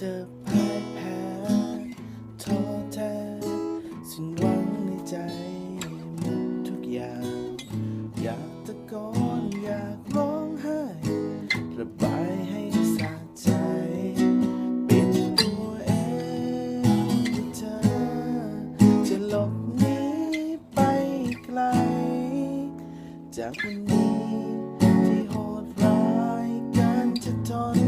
จะพ่ายแพ้ท้อแท้สิ้นหวังในใจหมดทุกอย่าง อยากตะโกนอยากร้องไห้ระบายให้สะใจเป็นตัวเองเธอจะหลบหนีไปไกล จากวันนี้ที่โหดร้ายการจะทน